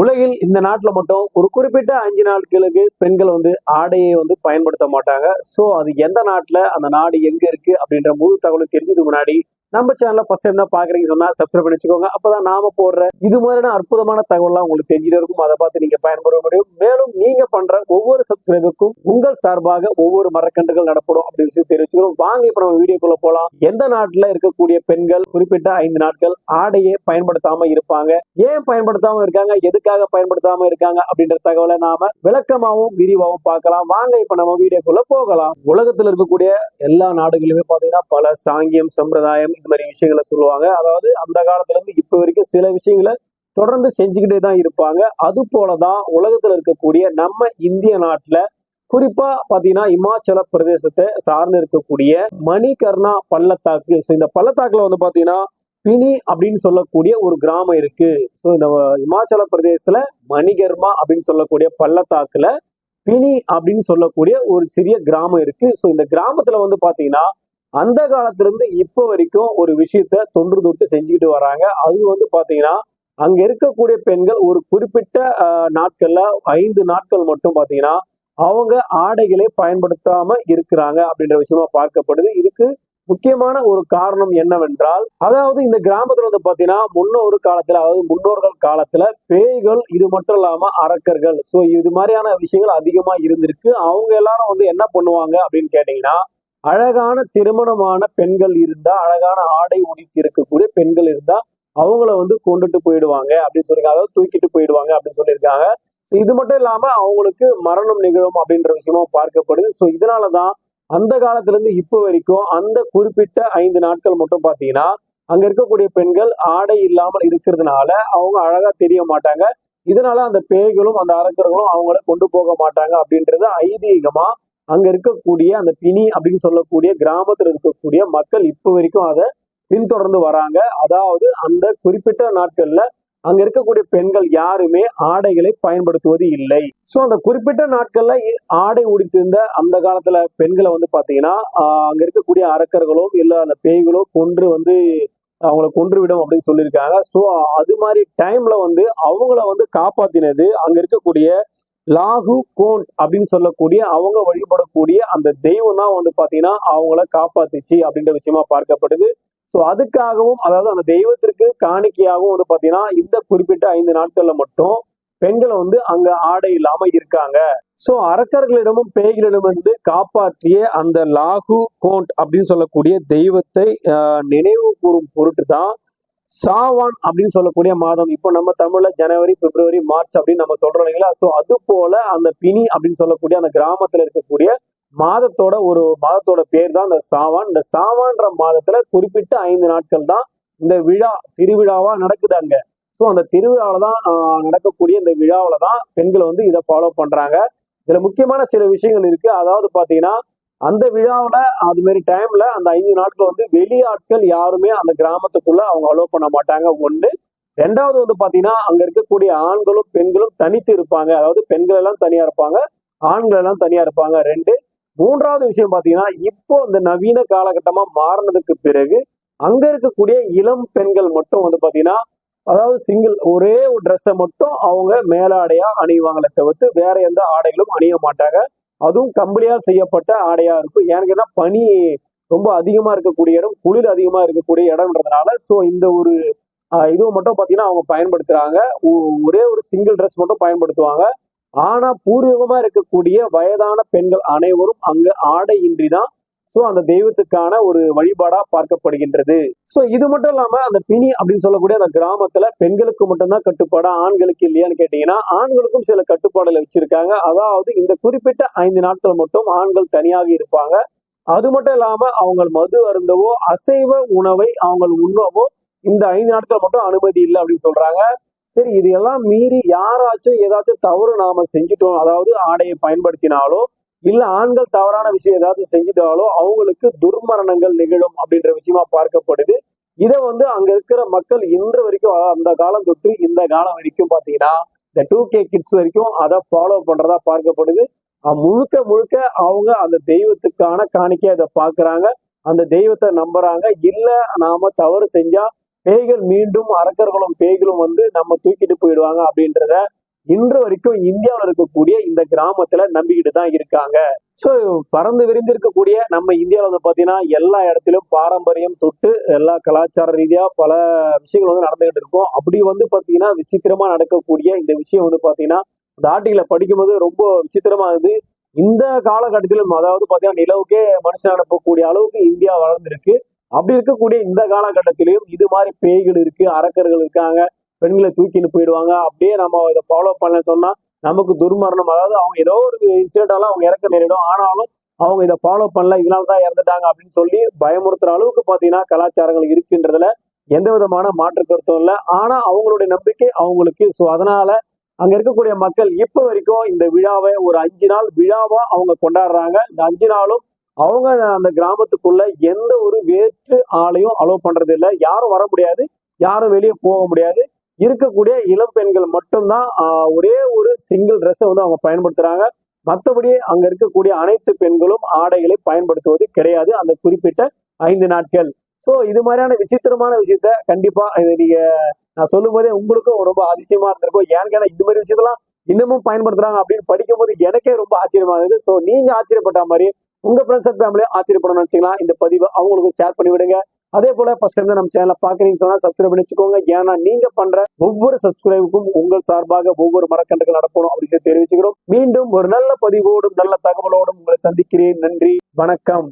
உலகில் இந்த நாட்டில் மட்டும் ஒரு குறிப்பிட்ட அஞ்சு நாட்களுக்கு பெண்கள் வந்து ஆடையை வந்து பயன்படுத்த மாட்டாங்க. ஸோ அது எந்த நாட்டில் அந்த நாடு எங்கே இருக்குது அப்படின்ற முழு தகவல் தெரிஞ்சதுக்கு முன்னாடி நம்ம சேனலை ஃபர்ஸ்ட் டைம் தான் பாக்குறீங்க சொன்னா சப்ஸ்கிரைப் பண்ணி வச்சுக்கோங்க. அப்பதான் நாம போடுற இது மாதிரியான அற்புதமான தகவல்லாம் உங்களுக்கு தெரிஞ்சுட்டு இருக்கும். அதை பார்த்து நீங்க பயன்பெற முடியும். மேலும் நீங்க பண்ற ஒவ்வொரு சப்ஸ்கிரைபருக்கும் உங்கள் சார்பாக ஒவ்வொரு மரக்கன்றுகள் நடப்படும் அப்படின்னு சொல்லி தெரிவிச்சுக்கிறோம். வாங்க இப்ப நம்ம வீடியோக்குள்ள போலாம். எந்த நாட்டுல இருக்கக்கூடிய பெண்கள் குறிப்பிட்ட ஐந்து நாட்கள் ஆடையை பயன்படுத்தாம இருப்பாங்க? ஏன் பயன்படுத்தாம இருக்காங்க? எதுக்காக பயன்படுத்தாம இருக்காங்க? அப்படின்ற தகவலை நாம விளக்கமாகவும் விரிவாகவும் பார்க்கலாம். வாங்க இப்ப நம்ம வீடியோக்குள்ள போகலாம். உலகத்துல இருக்கக்கூடிய எல்லா நாடுகளிலுமே பாத்தீங்கன்னா பல சாங்கியம் சம்பிரதாயம் இந்த மாதிரி விஷயங்களை சொல்லுவாங்க. அதாவது அந்த காலத்துல இருந்து இப்ப வரைக்கும் சில விஷயங்களை தொடர்ந்து செஞ்சுக்கிட்டே தான் இருப்பாங்க. அது போலதான் உலகத்துல இருக்கக்கூடிய நம்ம இந்திய நாட்டுல குறிப்பா பாத்தீங்கன்னா இமாச்சல பிரதேசத்தை சார்ந்து இருக்கக்கூடிய மணிகர்ணா பள்ளத்தாக்கு. ஸோ இந்த பள்ளத்தாக்குல வந்து பாத்தீங்கன்னா பினி அப்படின்னு சொல்லக்கூடிய ஒரு கிராமம் இருக்கு. ஸோ இந்த இமாச்சல பிரதேசத்துல மணிகர்மா அப்படின்னு சொல்லக்கூடிய பள்ளத்தாக்குல பினி அப்படின்னு சொல்லக்கூடிய ஒரு சிறிய கிராமம் இருக்கு. ஸோ இந்த கிராமத்துல வந்து பாத்தீங்கன்னா அந்த காலத்திலிருந்து இப்போ வரைக்கும் ஒரு விஷயத்த தொன்று தொட்டு செஞ்சுக்கிட்டு வராங்க. அது வந்து பார்த்தீங்கன்னா அங்கே இருக்கக்கூடிய பெண்கள் ஒரு குறிப்பிட்ட நாட்களில் நாட்கள்ல ஐந்து நாட்கள் மட்டும் பார்த்தீங்கன்னா அவங்க ஆடைகளை பயன்படுத்தாம இருக்கிறாங்க அப்படின்ற விஷயமா பார்க்கப்படுது. இதுக்கு முக்கியமான ஒரு காரணம் என்னவென்றால் அதாவது இந்த கிராமத்துல வந்து பாத்தீங்கன்னா முன்னொரு காலத்துல அதாவது முன்னோர்கள் காலத்துல பேய்கள் இது மட்டும் இல்லாம அரக்கர்கள். சோ இது மாதிரியான விஷயங்கள் அதிகமா இருந்திருக்கு. அவங்க எல்லாரும் வந்து என்ன பண்ணுவாங்க அப்படின்னு கேட்டீங்கன்னா அழகான திருமணமான பெண்கள் இருந்தா அழகான ஆடை உடுத்தி இருக்கக்கூடிய பெண்கள் இருந்தா அவங்கள வந்து கொண்டுட்டு போயிடுவாங்க அப்படின்னு சொல்லியிருக்காங்க. அதாவது தூக்கிட்டு போயிடுவாங்க அப்படின்னு சொல்லியிருக்காங்க. இது மட்டும் இல்லாம அவங்களுக்கு மரணம் நிகழும் அப்படின்ற விஷயமும் பார்க்கப்படுது. ஸோ இதனாலதான் அந்த காலத்துல இருந்து இப்போ வரைக்கும் அந்த குறிப்பிட்ட ஐந்து நாட்கள் மட்டும் பாத்தீங்கன்னா அங்க இருக்கக்கூடிய பெண்கள் ஆடை இல்லாமல் இருக்கிறதுனால அவங்க அழகா தெரிய மாட்டாங்க. இதனால அந்த பேய்களும் அந்த அரக்கர்களும் அவங்கள கொண்டு போக மாட்டாங்க அப்படின்றது ஐதீகமா அங்க இருக்கக்கூடிய அந்த பிணி அப்படின்னு சொல்லக்கூடிய கிராமத்துல இருக்கக்கூடிய மக்கள் இப்போ வரைக்கும் அதை பின்தொடர்ந்து வராங்க. அதாவது அந்த குறிப்பிட்ட நாட்கள்ல அங்க இருக்கக்கூடிய பெண்கள் யாருமே ஆடைகளை பயன்படுத்துவது இல்லை. சோ அந்த குறிப்பிட்ட நாட்கள்ல இ- ஆடை உடுத்திருந்த அந்த காலத்துல பெண்களை வந்து பாத்தீங்கன்னா அங்க இருக்கக்கூடிய அரக்கர்களோ இல்ல அந்த பேய்களோ கொன்று வந்து அவங்கள கொன்றுவிடும் அப்படின்னு சொல்லியிருக்காங்க. ஸோ அது மாதிரி டைம்ல வந்து அவங்கள வந்து காப்பாத்தினது அங்க இருக்கக்கூடிய லாகு கோண்ட் அப்படின்னு சொல்லக்கூடிய அவங்க வழிபடக்கூடிய அந்த தெய்வம் தான் வந்து பாத்தீங்கன்னா அவங்கள காப்பாத்துச்சு அப்படின்ற விஷயமா பார்க்கப்படுது. ஸோ அதுக்காகவும் அதாவது அந்த தெய்வத்திற்கு காணிக்கையாகவும் வந்து பாத்தீங்கன்னா இந்த குறிப்பிட்ட ஐந்து நாட்கள்ல மட்டும் பெண்களை வந்து அங்க ஆடை இல்லாம இருக்காங்க. ஸோ அரக்கர்களிடமும் பேய்களிடமிருந்து காப்பாற்றிய அந்த லாகு கோண்ட் அப்படின்னு சொல்லக்கூடிய தெய்வத்தை நினைவு கூறும் பொருட்டு தான் சாவான் அப்படின்னு சொல்லக்கூடிய மாதம். இப்போ நம்ம தமிழ்ல ஜனவரி பிப்ரவரி மார்ச் அப்படின்னு நம்ம சொல்றோம் இல்லைங்களா? ஸோ அது போல அந்த பினி அப்படின்னு சொல்லக்கூடிய அந்த கிராமத்துல இருக்கக்கூடிய மாதத்தோட ஒரு மாதத்தோட பேர் தான் இந்த சாவான். இந்த சாவான்ற மாதத்துல குறிப்பிட்ட ஐந்து நாட்கள் தான் இந்த விழா திருவிழாவா நடக்குது அங்க. ஸோ அந்த திருவிழாவில தான் நடக்கக்கூடிய இந்த விழாவில தான் பெண்கள் வந்து இதை ஃபாலோ பண்றாங்க. இதுல முக்கியமான சில விஷயங்கள் இருக்கு. அதாவது பாத்தீங்கன்னா அந்த விழாவில் அது மாதிரி டைம்ல அந்த ஐந்து நாட்கள் வந்து வெளியாட்கள் யாருமே அந்த கிராமத்துக்குள்ள அவங்க அலோவ் பண்ண மாட்டாங்க. ஒன்று ரெண்டாவது வந்து பார்த்தீங்கன்னா அங்கே இருக்கக்கூடிய ஆண்களும் பெண்களும் தனித்து இருப்பாங்க. அதாவது பெண்கள் எல்லாம் தனியாக இருப்பாங்க ஆண்கள் எல்லாம் தனியாக இருப்பாங்க. ரெண்டு மூன்றாவது விஷயம் பார்த்தீங்கன்னா இப்போ இந்த நவீன காலகட்டமாக மாறினதுக்கு பிறகு அங்கே இருக்கக்கூடிய இளம் பெண்கள் மட்டும் வந்து பார்த்தீங்கன்னா அதாவது சிங்கிள் ஒரே ஒரு ட்ரெஸ்ஸை மட்டும் அவங்க மேலாடையாக அணிவாங்களே தவிர்த்து வேற எந்த ஆடைகளும் அணிய மாட்டாங்க. அதுவும் கம்பளியால் செய்யப்பட்ட ஆடையா இருக்கும். ஏன்னு கேட்டால் பனி ரொம்ப அதிகமா இருக்கக்கூடிய இடம் குளிர் அதிகமா இருக்கக்கூடிய இடம்ன்றதுனால ஸோ இந்த ஒரு இது மட்டும் பாத்தீங்கன்னா அவங்க பயன்படுத்துறாங்க. ஒ- ஒரே ஒரு சிங்கிள் ட்ரெஸ் மட்டும் பயன்படுத்துவாங்க. ஆனா பூர்வீகமா இருக்கக்கூடிய வயதான பெண்கள் அனைவரும் அங்கு ஆடையின்றி தான் ஸோ அந்த தெய்வத்துக்கான ஒரு வழிபாடா பார்க்கப்படுகின்றது. ஸோ இது மட்டும் இல்லாம அந்த பிணி அப்படின்னு சொல்லக்கூடிய அந்த கிராமத்துல பெண்களுக்கு மட்டும்தான் கட்டுப்பாடா ஆண்களுக்கு இல்லையான்னு கேட்டீங்கன்னா ஆண்களுக்கும் சில கட்டுப்பாடுகளை வச்சிருக்காங்க. அதாவது இந்த குறிப்பிட்ட ஐந்து நாட்கள் மட்டும் ஆண்கள் தனியாக இருப்பாங்க. அது மட்டும் இல்லாம அவங்க மது அருந்தவோ அசைவ உணவை அவங்க உண்ணவோ இந்த ஐந்து நாட்கள் மட்டும் அனுமதி இல்லை அப்படின்னு சொல்றாங்க. சரி இது எல்லாம் மீறி யாராச்சும் ஏதாச்சும் தவறு நாம செஞ்சுட்டோம் அதாவது ஆடையை பயன்படுத்தினாலோ இல்ல ஆண்கள் தவறான விஷயம் ஏதாச்சும் செஞ்சுட்டாலோ அவங்களுக்கு துர்மரணங்கள் நிகழும் அப்படின்ற விஷயமா பார்க்கப்படுது. இதை வந்து அங்க இருக்கிற மக்கள் இன்று வரைக்கும் அந்த காலம் தொற்று இந்த காலம் வரைக்கும் பாத்தீங்கன்னா இந்த டூ கே கிட்ஸ் வரைக்கும் அதை ஃபாலோ பண்றதா பார்க்கப்படுது. முழுக்க முழுக்க அவங்க அந்த தெய்வத்துக்கான காணிக்கையா இதை பாக்குறாங்க அந்த தெய்வத்தை நம்புறாங்க. இல்ல நாம தவறு செஞ்சா பேய்கள் மீண்டும் அரக்கர்களும் பேய்களும் வந்து நம்ம தூக்கிட்டு போயிடுவாங்க அப்படின்றத இன்று வரைக்கும் இந்தியாவில் இருக்கக்கூடிய இந்த கிராமத்துல நம்பிக்கிட்டு தான் இருக்காங்க. ஸோ பறந்து விரிந்திருக்கக்கூடிய நம்ம இந்தியாவில் வந்து பார்த்தீங்கன்னா எல்லா இடத்திலும் பாரம்பரியம் தொட்டு எல்லா கலாச்சார ரீதியா பல விஷயங்கள் வந்து நடந்துகிட்டு இருக்கும். அப்படி வந்து பார்த்தீங்கன்னா விசித்திரமா நடக்கக்கூடிய இந்த விஷயம் வந்து பார்த்தீங்கன்னா இந்த ஆர்டிகளை படிக்கும்போது ரொம்ப விசித்திரமா இருந்து இந்த காலகட்டத்திலும் அதாவது பார்த்தீங்கன்னா நிலவுக்கே மனுஷன் அனுப்பக்கூடிய அளவுக்கு இந்தியா வளர்ந்துருக்கு. அப்படி இருக்கக்கூடிய இந்த காலகட்டத்திலையும் இது மாதிரி பேய்கள் இருக்கு அரக்கர்கள் இருக்காங்க. பெண்களை தூக்கிட்டு போயிடுவாங்க. அப்படியே நம்ம இதை ஃபாலோ பண்ண சொன்னா நமக்கு துர்மரணம். அதாவது அவங்க ஏதோ ஒரு இன்சிடென்டால அவங்க இறக்க நேரிடும். ஆனாலும் அவங்க இதை ஃபாலோ பண்ணல. இதனால தான் இறந்துட்டாங்க அப்படின்னு சொல்லி பயமுறுத்துற அளவுக்கு பார்த்தீங்கன்னா கலாச்சாரங்கள் இருக்குன்றதுல எந்த விதமான மாற்று கருத்தும் இல்லை. ஆனா அவங்களுடைய நம்பிக்கை அவங்களுக்கு. ஸோ அதனால அங்க இருக்கக்கூடிய மக்கள் இப்ப வரைக்கும் இந்த விழாவை ஒரு அஞ்சு நாள் விழாவா அவங்க கொண்டாடுறாங்க. இந்த அஞ்சு நாளும் அவங்க அந்த கிராமத்துக்குள்ள எந்த ஒரு வேற்று ஆளையும் அலோவ் பண்றது இல்லை யாரும் வர முடியாது. யாரும் வெளியே போக முடியாது. இருக்கக்கூடிய இளம் பெண்கள் மட்டும்தான் ஒரே ஒரு சிங்கிள் ட்ரெஸ்ஸை வந்து அவங்க பயன்படுத்துறாங்க. மற்றபடி அங்க இருக்கக்கூடிய அனைத்து பெண்களும் ஆடைகளை பயன்படுத்துவது கிடையாது. அந்த குறிப்பிட்ட ஐந்து நாட்கள். ஸோ இது மாதிரியான விசித்திரமான விஷயத்த கண்டிப்பா இதை நீங்க நான் சொல்லும் போதே உங்களுக்கும் ரொம்ப அதிசயமா இருந்திருக்கும். ஏன்னு கேட்டா இது மாதிரி விஷயத்தெல்லாம் இன்னமும் பயன்படுத்துறாங்க அப்படின்னு படிக்கும்போது எனக்கே ரொம்ப ஆச்சரியமா இருந்தது. ஸோ நீங்க ஆச்சரியப்பட்ட மாதிரி உங்க ஃப்ரெண்ட்ஸ் அண்ட் ஃபேமிலியும் ஆச்சரியப்படணும்னு நினைச்சீங்களா இந்த பதிவை அவங்களுக்கு ஷேர் பண்ணி விடுங்க அதே போல ஃபர்ஸ்ட் டைம் நம்ம சேனலை பாக்குறீங்க சொன்னா சப்ஸ்கிரைப் பண்ணி வச்சுக்கோங்க ஏன்னா நீங்க பண்ற ஒவ்வொரு சப்ஸ்கிரைபுக்கும் உங்கள் சார்பாக ஒவ்வொரு மரக்கன்றுகள் நடக்கணும் அப்படின்னு சொல்லி தெரிவிச்சுக்கிறோம். மீண்டும் ஒரு நல்ல பதிவோடும் நல்ல தகவலோடும் உங்களை சந்திக்கிறேன். நன்றி. வணக்கம்.